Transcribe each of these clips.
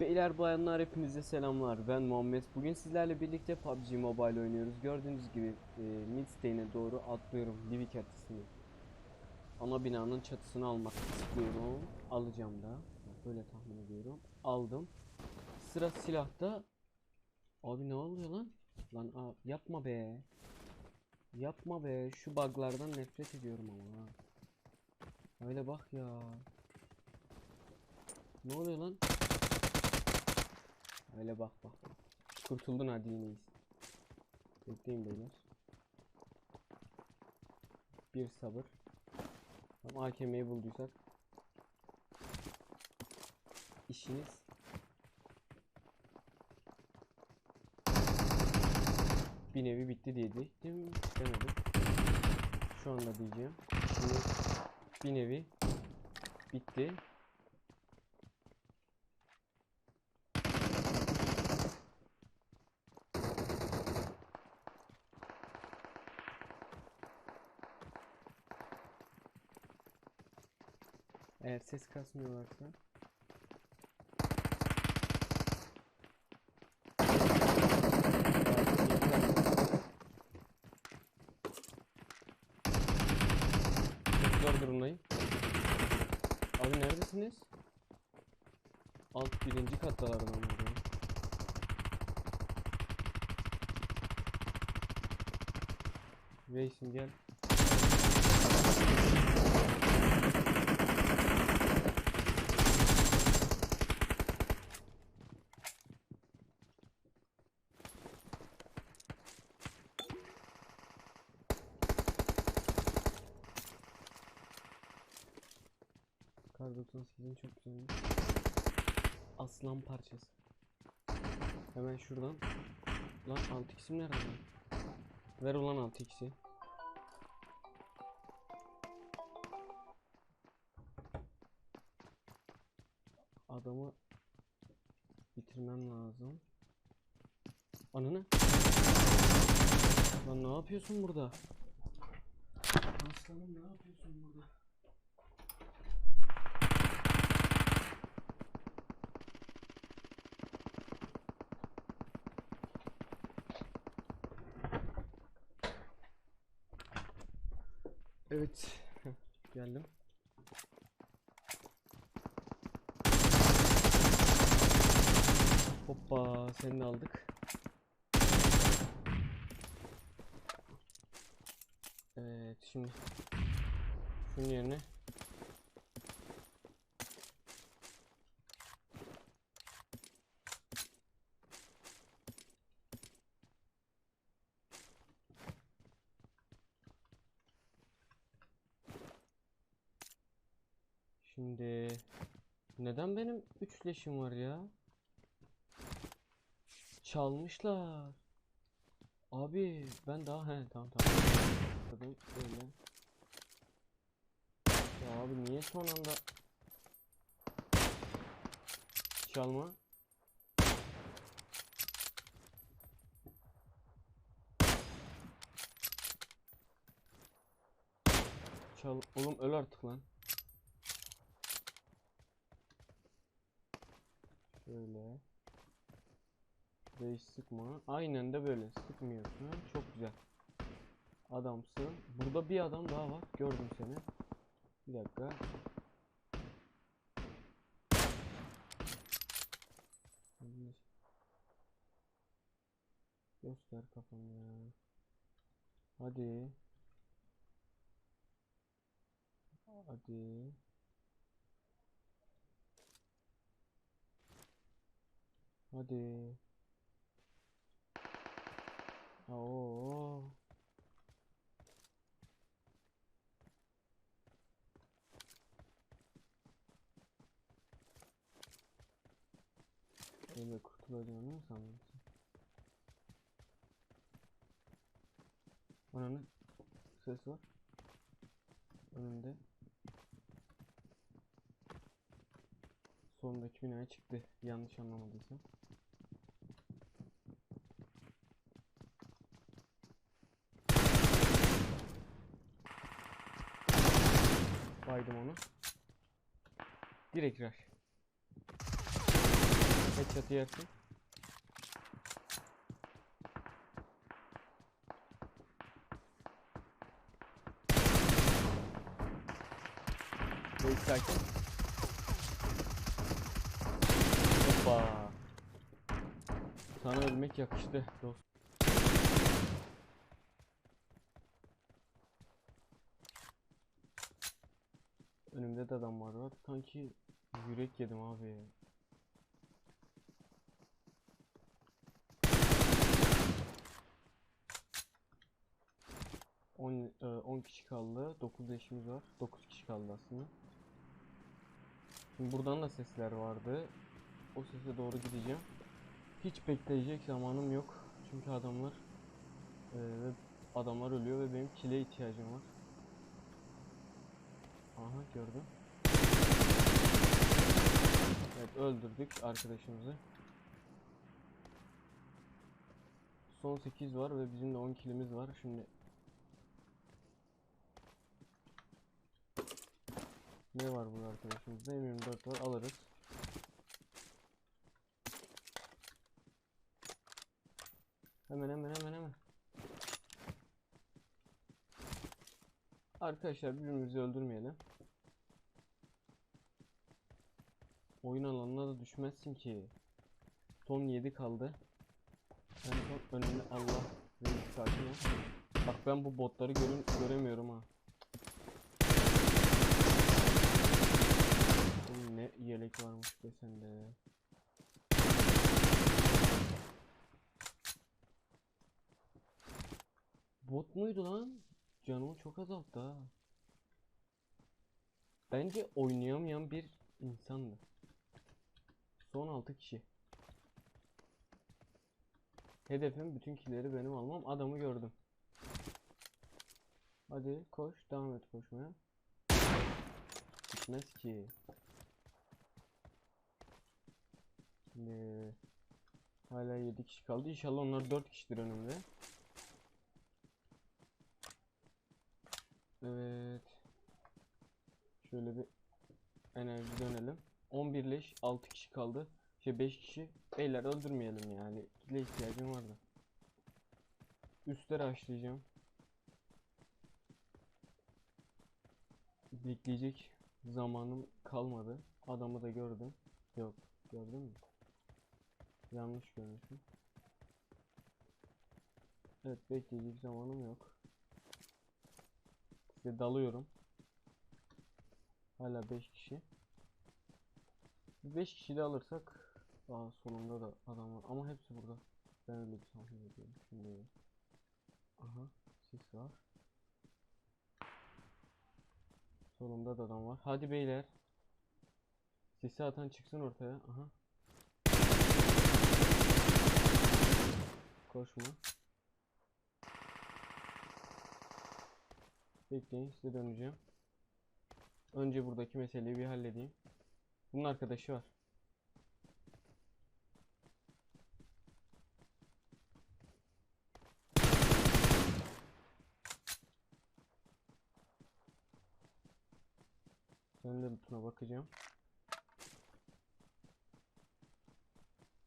Beyler bayanlar hepinize selamlar. Ben Muhammed. Bugün sizlerle birlikte PUBG Mobile oynuyoruz. Gördüğünüz gibi e, Midstay'ine doğru atlıyorum Livik haritasını. Ana binanın çatısını almak istiyorum. Alacağım da. Böyle tahmin ediyorum. Aldım. Sıra silahta. Abi ne oluyor lan? Lan aa, yapma be. Yapma be. Şu buglardan nefret ediyorum ama. Öyle bak ya. Ne oluyor lan? Öyle bak bak. Kurtuldun hadi iyisin. Bekleyin beyler. Bir sabır. Tam AKM'yi bulduysak. İşiniz. Bir nevi bitti diyecektim. Demedim. Şu anda diyeceğim. Bir nevi bitti. Eğer ses kasmıyorlarsa zor durumdayım. Abi neredesiniz? Alt birinci kattalardan ya. Reisim gel. Kar 98'in çok güzel. Aslan parçası. Hemen şuradan. Lan 6x'im nerede? Ver ulan 6x'i. Adamı bitirmem lazım. Ananı. Lan ne yapıyorsun burada? Aslanım ne yapıyorsun burada? Evet. Geldim. Hoppa seni de aldık. Evet şimdi şunun yerine Şimdi neden benim üç leşim var ya? Çalmışlar. Abi ben daha he tamam tamam. Böyle. Ya abi niye son anda çalma? Çal oğlum öl artık lan. Şöyle. Şurayı sıkma. Aynen de böyle sıkmıyorsun. Çok güzel. Adamsın. Burada bir adam daha var. Gördüm seni. Bir dakika. Göster kafanı ya. Hadi. Hadi. Hadi. Oo. Öyle kurtulacağını mı sandın sen? Ananı ses var. Önümde. Sondaki binaya çıktı. Yanlış anlamadıysam. Baydım onu. Direkt rush. çatı yersin. Reis sakin. Hoppa. Sana ölmek yakıştı dost. Önümde de adam var sanki yürek yedim abi. On, e, 10 kişi kaldı. 9 eşimiz var. 9 kişi kaldı aslında. Şimdi buradan da sesler vardı. O sese doğru gideceğim. Hiç bekleyecek zamanım yok. Çünkü adamlar e, adamlar ölüyor ve benim kile ihtiyacım var. Aha gördüm. Evet öldürdük arkadaşımızı. Son 8 var ve bizim de 10 kilimiz var. Şimdi ne var bu arkadaşımızda? M24 var alırız. Hemen hemen hemen hemen. Arkadaşlar birbirimizi öldürmeyelim. Oyun alanına da düşmezsin ki. Son 7 kaldı. En son önüne Allah. Reis. Bak ben bu botları görün göremiyorum ha. Ne yelek varmış be sende. Bot muydu lan? Canımı çok azalttı ha. Bence oynayamayan bir insandı. Son 6 kişi. Hedefim bütün killeri benim almam. Adamı gördüm. Hadi koş, devam et koşmaya. Gitmez ki. Şimdi hala 7 kişi kaldı. İnşallah onlar 4 kişidir önümde. Evet. Şöyle bir enerji dönelim. 11 leş 6 kişi kaldı. Şey 5 kişi. Beyler öldürmeyelim yani. Kile ihtiyacım vardı. Üstleri açlayacağım. Bekleyecek zamanım kalmadı. Adamı da gördüm. Yok. Gördün mü? Yanlış görmüşüm. Evet bekleyecek zamanım yok. Size dalıyorum. Hala 5 kişi. 5 kişi de alırsak Aa solumda da adam var ama hepsi burada. Ben öyle bir tahmin ediyorum şimdi. Aha sis var. Solumda da adam var. Hadi beyler. Sisi atan çıksın ortaya. Aha. Koşma. Bekleyin size döneceğim. Önce buradaki meseleyi bir halledeyim. Bunun arkadaşı var. Sen de lootuna bakacağım.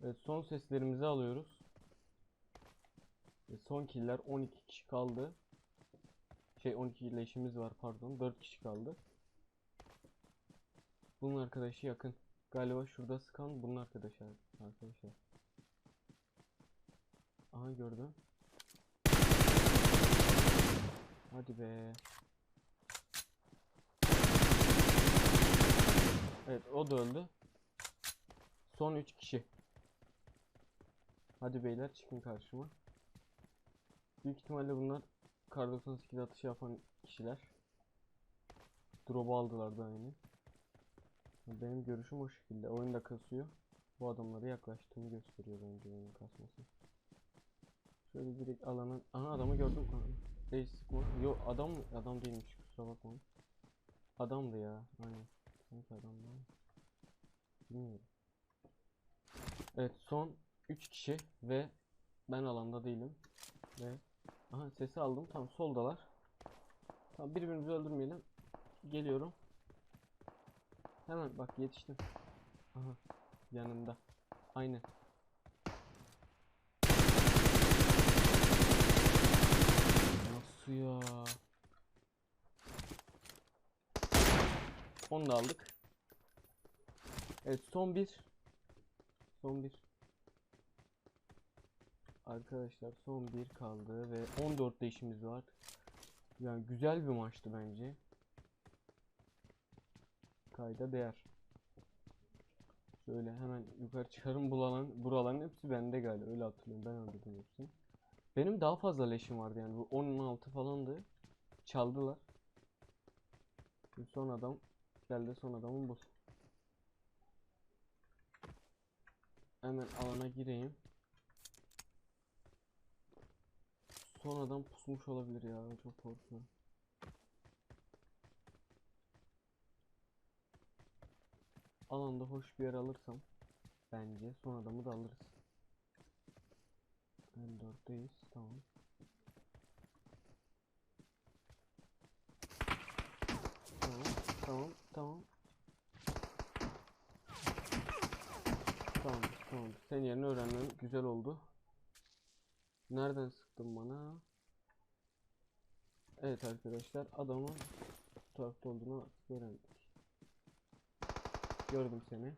Evet son seslerimizi alıyoruz. Ve son killer 12 kişi kaldı. Şey 12 leşimiz var pardon 4 kişi kaldı. Bunun arkadaşı yakın. Galiba şurada sıkan bunun arkadaşı arkadaşlar. Aha gördüm. Hadi be. Evet o da öldü. Son 3 kişi. Hadi beyler çıkın karşıma. Büyük ihtimalle bunlar Kar 98 atışı yapan kişiler. Drop'u aldılar da aynı. Benim görüşüm o şekilde. Oyun da kasıyor. Bu adamlara yaklaştığını gösteriyor bence oyunun kasması. Şöyle direkt alanın... Aha adamı gördüm. Reis sıkma. Yo adam adam değilmiş kusura bakma. Adamdı ya. Aynen. Sanki adamdı. Bilmiyorum. Evet son 3 kişi ve ben alanda değilim. Ve aha sesi aldım. Tam soldalar. Tamam birbirimizi öldürmeyelim. Geliyorum. Hemen bak yetiştim. Aha yanımda. Aynen. Nasıl ya? Onu da aldık. Evet son bir. Son bir. Arkadaşlar son bir kaldı ve 14 değişimiz var. Yani güzel bir maçtı bence. Kayda değer. Şöyle hemen yukarı çıkarım bulan buraların hepsi bende galiba öyle hatırlıyorum ben öldürdüm hepsini. Benim daha fazla leşim vardı yani bu 16 falandı. Çaldılar. Şimdi son adam geldi son adamın bu. Hemen alana gireyim. Son adam pusmuş olabilir ya çok korkuyorum. Alanda hoş bir yer alırsam bence son adamı da alırız. M4'teyiz tamam. Tamam tamam tamam. Tamam tamam. Sen yerini öğrenmen güzel oldu. Nereden sıktın bana? Evet arkadaşlar adamın bu tarafta olduğunu öğrendik. Gördüm seni.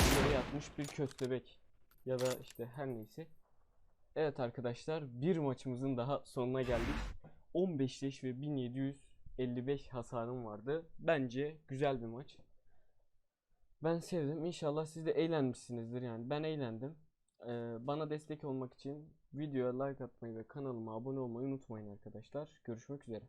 Yere yatmış bir köstebek. Ya da işte her neyse. Evet arkadaşlar bir maçımızın daha sonuna geldik. 15 leş ve 1755 hasarım vardı. Bence güzel bir maç. Ben sevdim. İnşallah siz de eğlenmişsinizdir yani. Ben eğlendim. Ee, bana destek olmak için videoya like atmayı ve kanalıma abone olmayı unutmayın arkadaşlar. Görüşmek üzere.